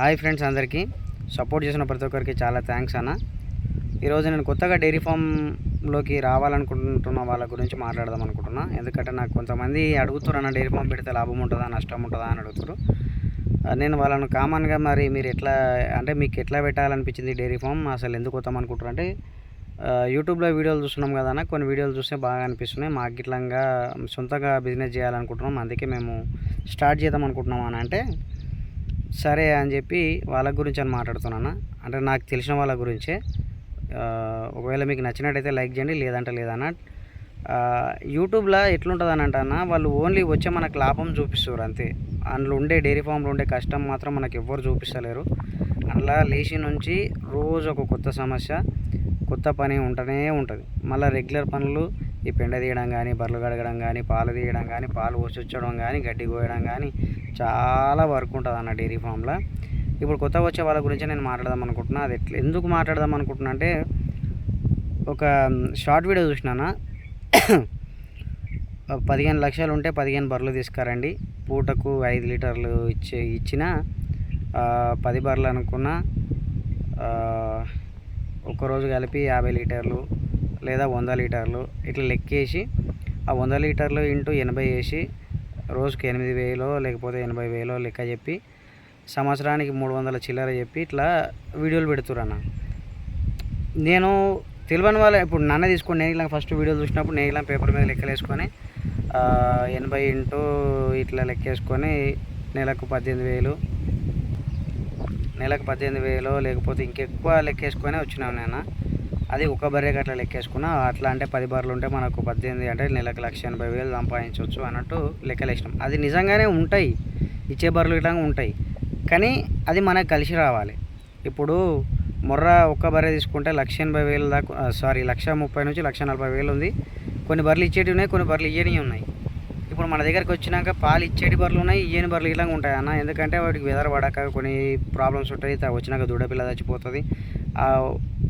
Hi friends అందరికీ. Support చేసిన ప్రతి ఒక్కరికి చాలా థ్యాంక్స్ అన్న. ఈరోజు నేను కొత్తగా డైరీ ఫామ్లోకి రావాలనుకుంటున్న వాళ్ళ గురించి మాట్లాడదాం అనుకుంటున్నా. ఎందుకంటే నాకు కొంతమంది అడుగుతారు అన్న డైరీ ఫామ్ పెడితే లాభం ఉంటుందా నష్టం ఉంటుందా అని అడుగుతారు నేను వాళ్ళను కామన్గా మరి మీరు ఎట్లా అంటే మీకు ఎట్లా పెట్టాలనిపించింది డైరీ ఫామ్ అసలు ఎందుకు వద్దాం అనుకుంటారు అంటే యూట్యూబ్లో వీడియోలు చూస్తున్నాం కదా అన్న కొన్ని వీడియోలు చూస్తే బాగా అనిపిస్తున్నాయి. మాకు గిట్లంగా సొంతంగా బిజినెస్ చేయాలనుకుంటున్నాం. అందుకే మేము స్టార్ట్ చేద్దాం అనుకుంటున్నాం అని అంటే సరే అని చెప్పి వాళ్ళ గురించి అని మాట్లాడుతున్నాను అంటే నాకు తెలిసిన వాళ్ళ గురించే. ఒకవేళ మీకు నచ్చినట్టయితే లైక్ చేయండి లేదంటే లేదన్న యూట్యూబ్లో ఎట్లుంటుంది అని అంటన్నా వాళ్ళు ఓన్లీ వచ్చే మనకు లాభం చూపిస్తారు అంతే. అందులో ఉండే డైరీ ఫామ్లో ఉండే కష్టం మాత్రం మనకు ఎవ్వరు చూపిస్తలేరు. అట్లా లేచి నుంచి రోజు ఒక కొత్త సమస్య కొత్త పని ఉంటూనే ఉంటుంది. మళ్ళీ రెగ్యులర్ పనులు ఈ పెండ తీయడం కానీ బర్రెలు కడగడం కానీ పాలు తీయడం కానీ పాలు పోసొచ్చడం కానీ గడ్డి కోయడం కానీ చాలా వర్క్ ఉంటుంది అన్న డైరీ ఫామ్లో. ఇప్పుడు కొత్త వచ్చే వాళ్ళ గురించి నేను మాట్లాడదాం అనుకుంటున్నా. అది ఎట్లా ఎందుకు మాట్లాడదాం అనుకుంటున్నా అంటే ఒక షార్ట్ వీడియో చూసినానా? పదిహేను లక్షలు ఉంటే పదిహేను బర్రెలు తీసుకురండి. పూటకు ఐదు లీటర్లు ఇచ్చే ఇచ్చిన పది బర్రెలు అనుకున్న ఆ, ఒక్కరోజు కలిపి యాభై లీటర్లు లేదా వంద లీటర్లు ఇట్లా లెక్కేసి ఆ వంద లీటర్లు ఇంటూ ఎనభై వేసి రోజుకి ఎనిమిది వేలో లేకపోతే ఎనభై వేలో లెక్క చెప్పి సంవత్సరానికి మూడు వందల చిల్లర చెప్పి ఇట్లా వీడియోలు పెడుతురన్న. నేను తెలియని వాళ్ళ ఇప్పుడు నన్ను తీసుకుని నేను ఇలా ఫస్ట్ వీడియో చూసినప్పుడు నేను ఇలా పేపర్ మీద లెక్కలు వేసుకొని ఎనభై ఇంటూ ఇట్లా లెక్కేసుకొని నెలకు పద్దెనిమిది వేలు నెలకు పద్దెనిమిది వేలు లేకపోతే ఇంకెక్కువ లెక్కేసుకొని వచ్చినాను నేను. అది ఒక బర్రెకి అట్లా లెక్కేసుకున్నా అట్లా అంటే పది బర్రెలు ఉంటే మనకు పద్దెనిమిది అంటే నెలకు లక్ష ఎనభై వేలు సంపాదించవచ్చు అన్నట్టు లెక్కలు ఇష్టం అది నిజంగానే ఉంటాయి. ఇచ్చే బర్రెలు ఇట్లా ఉంటాయి. కానీ అది మనకు కలిసి రావాలి. ఇప్పుడు మొర్ర ఒక్క బర్రె తీసుకుంటే లక్ష ఎనభై వేలు దాకా సారీ లక్ష ముప్పై నుంచి లక్ష నలభై వేలు ఉంది. కొన్ని బర్రెలు ఇచ్చేటివి ఉన్నాయి కొన్ని బర్రెలు ఇయ్యనివి ఉన్నాయి. ఇప్పుడు మన దగ్గరికి వచ్చినాక పాలు ఇచ్చేటి బర్రెలు ఉన్నాయి ఇయ్యని బర్రెలు ఇలా ఉంటాయి అన్న. ఎందుకంటే వాటికి వెదర్ పడక కొన్ని ప్రాబ్లమ్స్ ఉంటాయి. వచ్చినాక దూడపిల్ల చచ్చిపోతుంది.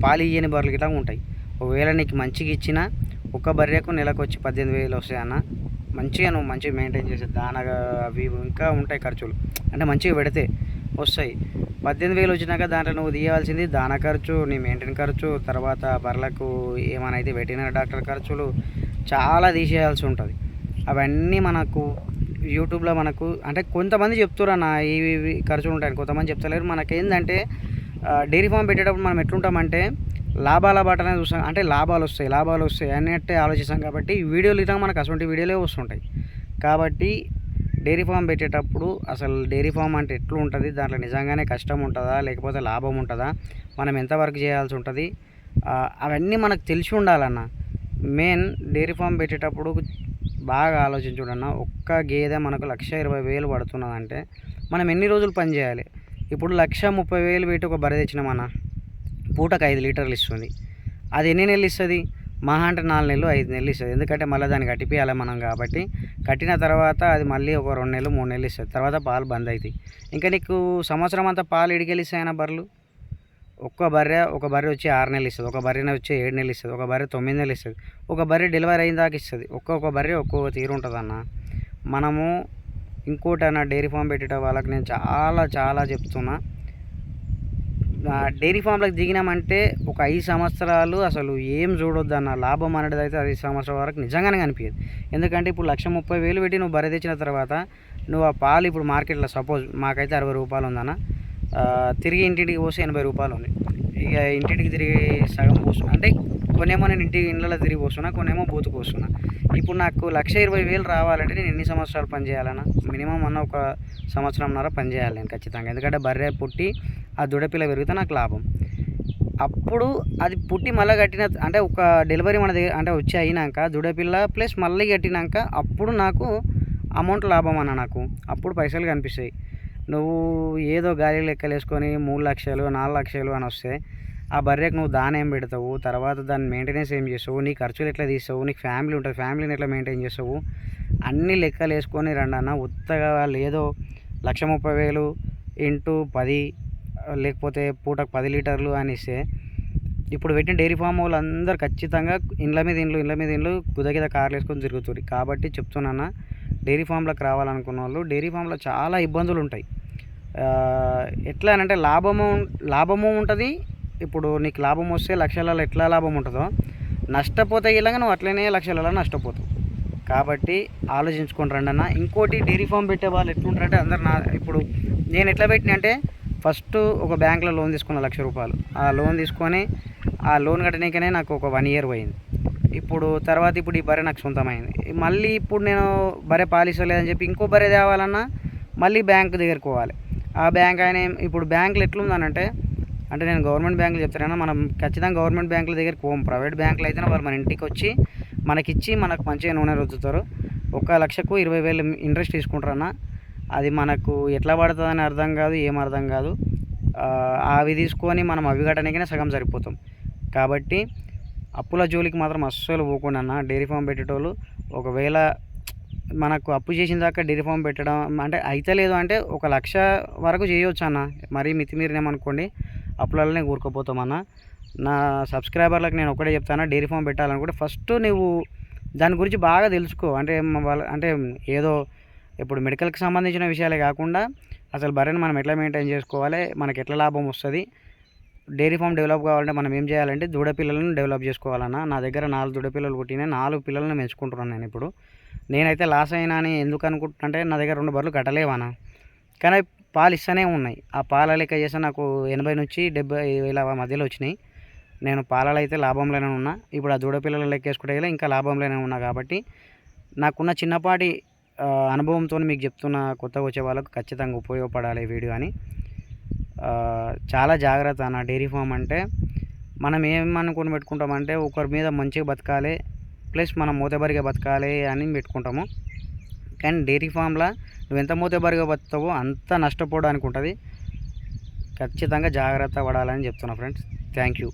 పాలు ఇయ్యని బర్రెలు గిట్లా ఉంటాయి. ఒకవేళ నీకు మంచిగా ఇచ్చినా ఒక్క బర్రెకు నెలకు వచ్చి పద్దెనిమిది వేలు వస్తాయి అన్న మంచిగా నువ్వు మంచిగా మెయింటైన్ చేసే దానగా అవి ఇంకా ఉంటాయి ఖర్చులు. అంటే మంచిగా పెడితే వస్తాయి. పద్దెనిమిది వేలు వచ్చినాక దాంట్లో నువ్వు తీయాల్సింది దాన ఖర్చు నీ మెయింటైన్ ఖర్చు తర్వాత బర్రెలకు ఏమైనా అయితే వెటర్నరీ డాక్టర్ ఖర్చులు చాలా తీసేయాల్సి ఉంటుంది. అవన్నీ మనకు యూట్యూబ్లో మనకు అంటే కొంతమంది చెప్తున్నారు అన్న ఇవి ఇవి ఖర్చులు ఉంటాయని కొంతమంది చెప్తలేరు. మనకేందంటే డైరీ ఫామ్ పెట్టేటప్పుడు మనం ఎట్లుంటామంటే లాభాల బాటనే చూస్తాం. అంటే లాభాలు వస్తాయి లాభాలు వస్తాయి అన్నట్టే ఆలోచిస్తాం కాబట్టి వీడియోలు ఇట్లా మనకు అటువంటి వీడియోలే వస్తుంటాయి. కాబట్టి డైరీ ఫామ్ పెట్టేటప్పుడు అసలు డైరీ ఫామ్ అంటే ఎట్లా ఉంటుంది దాంట్లో నిజంగానే కష్టం ఉంటుందా? లేకపోతే లాభం ఉంటుందా? మనం ఎంత వర్క్ చేయాల్సి ఉంటుంది? అవన్నీ మనకు తెలిసి ఉండాలన్న మెయిన్ డైరీ ఫామ్ పెట్టేటప్పుడు బాగా ఆలోచించుడన్న ఒక్క గేదె మనకు లక్ష ఇరవై వేలు పడుతున్నదంటే మనం ఎన్ని రోజులు పని చేయాలి? ఇప్పుడు లక్ష ముప్పై వేలు పెట్టి ఒక బర్రె తెచ్చినామన్న పూటకు ఐదు లీటర్లు ఇస్తుంది. అది ఎన్ని నెలలు ఇస్తుంది? మహా అంటే నాలుగు నెలలు ఐదు నెలలు ఇస్తుంది. ఎందుకంటే మళ్ళీ దాన్ని కట్టిపియాలి మనం కాబట్టి. కట్టిన తర్వాత అది మళ్ళీ ఒక రెండు నెలలు మూడు నెలలు ఇస్తుంది. తర్వాత పాలు బంద్ అవుతాయి. ఇంకా నీకు సంవత్సరం అంతా పాలు ఇడికెళ్ళిస్తాయన్న బర్రెలు? ఒక్క బర్రె ఒక బర్రె వచ్చి ఆరు నెలలు ఇస్తుంది. ఒక బర్రెన వచ్చి ఏడు నెలలు ఇస్తుంది. ఒక బర్రె తొమ్మిది నెలలు ఇస్తుంది. ఒక బర్రె డెలివరీ అయిన దాకా ఇస్తుంది. ఒక్కొక్క బర్రె ఒక్కొక్క తీరు ఉంటుందన్న. మనము ఇంకోటి అన్న డైరీ ఫామ్ పెట్టేట వాళ్ళకి నేను చాలా చాలా చెప్తున్నా. డైరీ ఫామ్లకు దిగినామంటే ఒక ఐదు సంవత్సరాలు అసలు ఏం చూడొద్దు అన్న లాభం అనేది అయితే ఐదు సంవత్సరాల వరకు నిజంగానే కనిపించదు. ఎందుకంటే ఇప్పుడు లక్ష ముప్పై వేలు పెట్టి నువ్వు బర్రె తెచ్చిన తర్వాత నువ్వు ఆ పాలు ఇప్పుడు మార్కెట్లో సపోజ్ మాకైతే అరవై రూపాయలు ఉందన్న తిరిగి ఇంటింటికి పోస్తే ఎనభై రూపాయలు ఉంది. ఇక ఇంటింటికి తిరిగి సగం పోస్తున్నా అంటే కొనేమో నేను ఇంటి ఇళ్ళలో తిరిగి పోస్తున్నా కొనేమో బూతుకు వస్తున్నా ఇప్పుడు నాకు లక్ష ఇరవై వేలు రావాలంటే నేను ఎన్ని సంవత్సరాలు పని చేయాలన్నా? మినిమం అన్న ఒక సంవత్సరంన్నర పని చేయాలి నేను ఖచ్చితంగా. ఎందుకంటే బర్రె పుట్టి ఆ దుడపిల్ల పెరిగితే నాకు లాభం. అప్పుడు అది పుట్టి మళ్ళీ కట్టిన అంటే ఒక డెలివరీ మన దగ్గర అంటే వచ్చి అయినాక దుడపిల్ల ప్లస్ మళ్ళీ కట్టినాక అప్పుడు నాకు అమౌంట్ లాభం అన్న నాకు. అప్పుడు పైసలు కనిపిస్తాయి. నువ్వు ఏదో గాలి లెక్కలు వేసుకొని మూడు లక్షలు నాలుగు లక్షలు అని వస్తే ఆ బర్రెకు నువ్వు దాన ఏం పెడతావు? తర్వాత దాని మెయింటెనెన్స్ ఏం చేస్తావు? నీ ఖర్చులు ఎట్లా తీస్తావు? నీకు ఫ్యామిలీ ఉంటుంది ఫ్యామిలీని ఎట్లా మెయింటైన్ చేస్తావు? అన్ని లెక్కలు వేసుకొని రండి అన్న. ఉత్తగా లేదో లక్ష ముప్పై వేలు ఇంటూ పది లేకపోతే పూటకు పది లీటర్లు అని ఇస్తే ఇప్పుడు పెట్టిన డైరీ ఫామ్ వాళ్ళు అందరు ఖచ్చితంగా ఇండ్ల మీద ఇండ్లు ఇండ్ల మీద ఇండ్లు గుదగిద కార్లు వేసుకొని తిరుగుతుంది కాబట్టి చెప్తున్నాను డైరీ ఫామ్లోకి రావాలనుకున్న వాళ్ళు డైరీ ఫామ్లో చాలా ఇబ్బందులు ఉంటాయి. ఎట్లా అని అంటే లాభము లాభము ఉంటుంది ఇప్పుడు నీకు లాభం వస్తే లక్షలలో ఎట్లా లాభం ఉంటుందో? నష్టపోతే ఇలాగ నువ్వు అట్లనే లక్షలలో నష్టపోతావు. కాబట్టి ఆలోచించుకుని రండి అన్న ఇంకోటి డైరీ ఫామ్ పెట్టే వాళ్ళు ఎట్లుంటారంటే అందరు నా ఇప్పుడు నేను ఎట్లా పెట్టిన అంటే ఫస్ట్ ఒక బ్యాంక్లో లోన్ తీసుకున్న లక్ష రూపాయలు. ఆ లోన్ తీసుకొని ఆ లోన్ కట్టడానికనే నాకు ఒక వన్ ఇయర్ పోయింది. ఇప్పుడు తర్వాత ఇప్పుడు ఈ బర్రె నాకు సొంతమైంది. మళ్ళీ ఇప్పుడు నేను బర్రె పాలిస్తలేదని చెప్పి ఇంకో బర్రె తేవాలన్నా మళ్ళీ బ్యాంక్ దగ్గరికి పోవాలి. ఆ బ్యాంక్ ఆయన ఇప్పుడు బ్యాంకులు ఎట్లుందనంటే అంటే నేను గవర్నమెంట్ బ్యాంకులు చెప్తాను మనం ఖచ్చితంగా గవర్నమెంట్ బ్యాంకుల దగ్గరికి పోం. ప్రైవేట్ బ్యాంకులు అయితే వాళ్ళు మన ఇంటికి వచ్చి మనకిచ్చి మనకు మంచిగా నూనె రుద్దుతారు. ఒక లక్షకు ఇరవై వేలు ఇంట్రెస్ట్ తీసుకుంటారన్న అది మనకు ఎట్లా పడుతుందని అర్థం కాదు ఏం అర్థం కాదు. అవి తీసుకొని మనం అవి కట్టడానికైనా సగం సరిపోతాం. కాబట్టి అప్పుల జోలికి మాత్రం అస్సలు పోకుండా అన్న. డైరీ ఫామ్ పెట్టేటోళ్ళు ఒకవేళ మనకు అప్పు చేసిన దాకా డైరీ ఫామ్ పెట్టడం అంటే అయితే లేదు అంటే ఒక లక్ష వరకు చేయొచ్చు అన్న. మరీ మితిమీరినేమనుకోండి అప్పులలోనే కూరుకుపోతాం అన్న నా సబ్స్క్రైబర్లకు నేను ఒకటే చెప్తాను డైరీ ఫామ్ పెట్టాలనుకుంటే ఫస్ట్ నువ్వు దాని గురించి బాగా తెలుసుకో. అంటే వాళ్ళ అంటే ఏదో ఇప్పుడు మెడికల్కి సంబంధించిన విషయాలే కాకుండా అసలు బర్రెని మనం ఎట్లా మెయింటైన్ చేసుకోవాలి మనకి ఎట్లా లాభం వస్తుంది డైరీ ఫామ్ డెవలప్ కావాలంటే మనం ఏం చేయాలంటే దూడపిల్లలను డెవలప్ చేసుకోవాలన్న. నా దగ్గర నాలుగు దూడపిల్లలు పుట్టినాయి నాలుగు పిల్లలను పెంచుకుంటున్నాను నేను ఇప్పుడు. నేనైతే లాస్ అయినా అని ఎందుకు అనుకుంటున్నా అంటే నా దగ్గర రెండు బర్రెలు కట్టలేవానా. కానీ పాలు ఇస్తూనే ఉన్నాయి. ఆ పాల లెక్క చేస్తే నాకు ఎనభై నుంచి డెబ్బై వేల మధ్యలో వచ్చినాయి. నేను పాలలో అయితే లాభంలోనే ఉన్నా. ఇప్పుడు ఆ దూడపిల్లల లెక్క లెక్కేసుకుంటే ఇంకా లాభంలోనే ఉన్నా కాబట్టి నాకున్న చిన్నపాటి అనుభవంతో మీకు చెప్తున్న కొత్తగా వచ్చే వాళ్ళకు ఖచ్చితంగా ఉపయోగపడాలి వీడియో అని. చాలా జాగ్రత్త నా డైరీ ఫామ్ అంటే మనం ఏమనుకుని పెట్టుకుంటామంటే ఒకరి మీద మంచిగా బతకాలి ప్లస్ మనం మూతబరిగా బతకాలి అని పెట్టుకుంటాము. కానీ డైరీ ఫామ్లో నువ్వు ఎంత మూతబరిగా బతుకుతావో అంత నష్టపోవడానికి ఉంటుంది. ఖచ్చితంగా జాగ్రత్త పడాలని చెప్తున్నా ఫ్రెండ్స్. Thank you.